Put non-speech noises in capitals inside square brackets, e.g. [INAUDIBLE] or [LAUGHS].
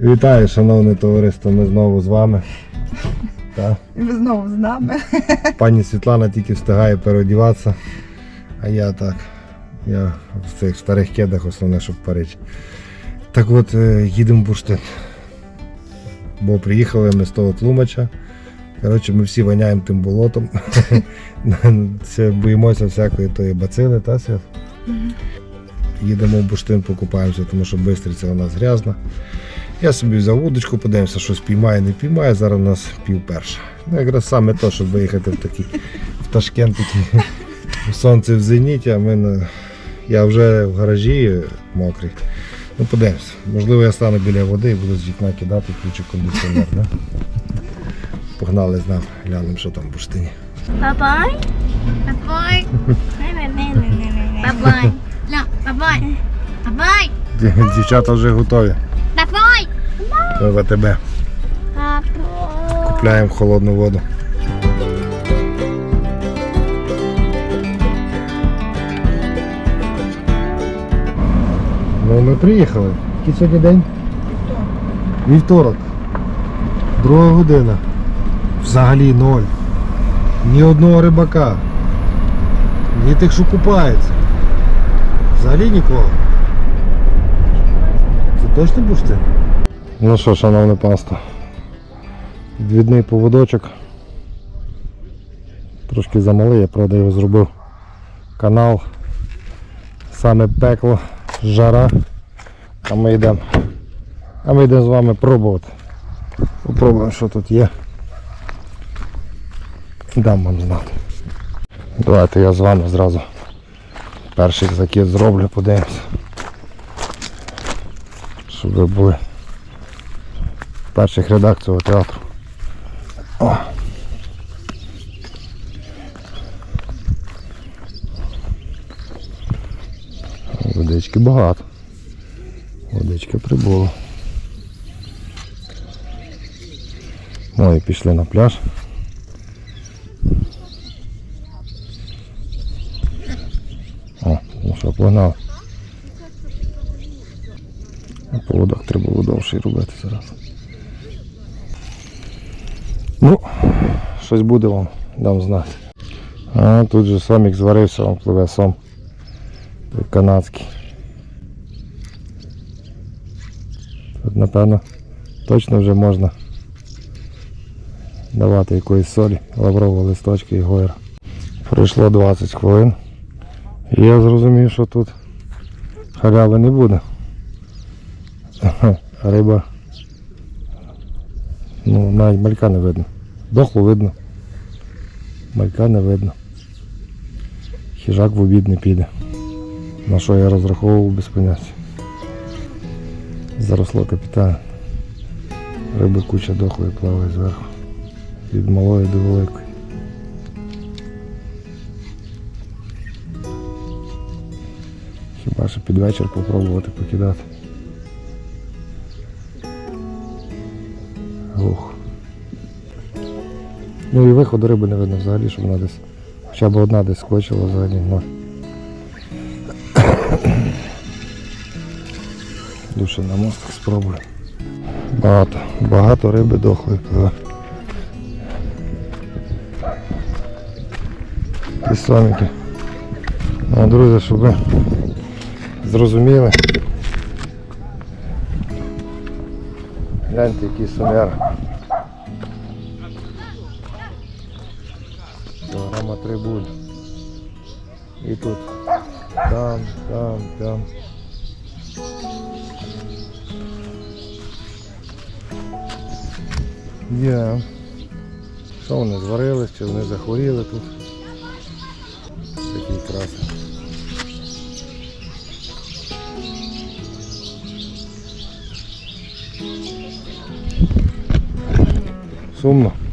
Вітаю, шановне товариство, ми знову з вами. [LAUGHS] Так. І ви знову з нами. [LAUGHS] Пані Світлана тільки встигає переодіватися, а я так. Я в цих старих кедах основне, щоб парити. Так от, е, їдемо в бурштин. Бо приїхали ми з того тлумача. Коротше, ми всі воняємо тим болотом. [LAUGHS] Це боїмося всякої тої бацили, та Свят? Їдемо в бурштин, покупаємося, тому що бистриця у нас грязна. Я собі взяв удочку, подивимося, що спіймає, не піймає. Зараз у нас пів перша. Ну, якраз саме то, щоб виїхати в такий в Ташкент, такий сонце в зеніті, а ми на... я вже в гаражі мокрий. Ну, подивимося. Можливо, я стану біля води і буду з вікна кидати, включу кондиціонер. Да? Погнали з нами, глянемо, що там в бурштині. Bye-bye. Bye-bye. No, bye-bye. Bye-bye. Ді- Дівчата вже готові. Ми в АТБ купляємо холодну воду. Ну, ми приїхали. Який сьогодні день? Вівторок. Друга година. Взагалі ноль. Ні одного рибака. Ні тих, що купаються. Взагалі нікого. Це точно бурштин? Ну що, шановне панство. Відвідний поводочок. Трошки замалий, я правда його зробив канал. Саме пекло, жара. А ми йдемо. А ми йдемо з вами пробувати. Попробуємо, що тут є. Дам вам знати. Давайте я з вами зразу перший закид зроблю, подивимося. Щоб ви були перших рядах цього театру. О. Водички багато. Водички прибуло. Ну і пішли на пляж. О, ну що, погнали. Поводок треба було довший робити зараз. Ну, щось буде вам, дам знати. А тут же сомік зварився, вам пливе сом. Канадський. Тут напевно точно вже можна давати якоїсь солі, лаврового листочки і гойра. Пройшло 20 хвилин. І я зрозумів, що тут халяви не буде. [LAUGHS] Риба. Ну, навіть малька не видно. Дохло видно. Малька не видно. Хижак в обід не піде. На що я розраховував без поняття. Заросло капітально. Риби куча дохлої плаває зверху. Від малої до великої. Хіба що під вечір попробувати покидати. Ух. Ну і виходу риби не видно взагалі, щоб вона десь. Хоча б одна десь скочила взагалі ноль. Душе на мостик спробую. Багато, багато риби дохлої пливе. І соміки. Ну, друзі, щоб ви зрозуміли. Гляньте, який сомяр. Кілограма три буде. І тут. Там, там, там. Є. Що вони зварились, чи вони захворіли тут? Такий そんな。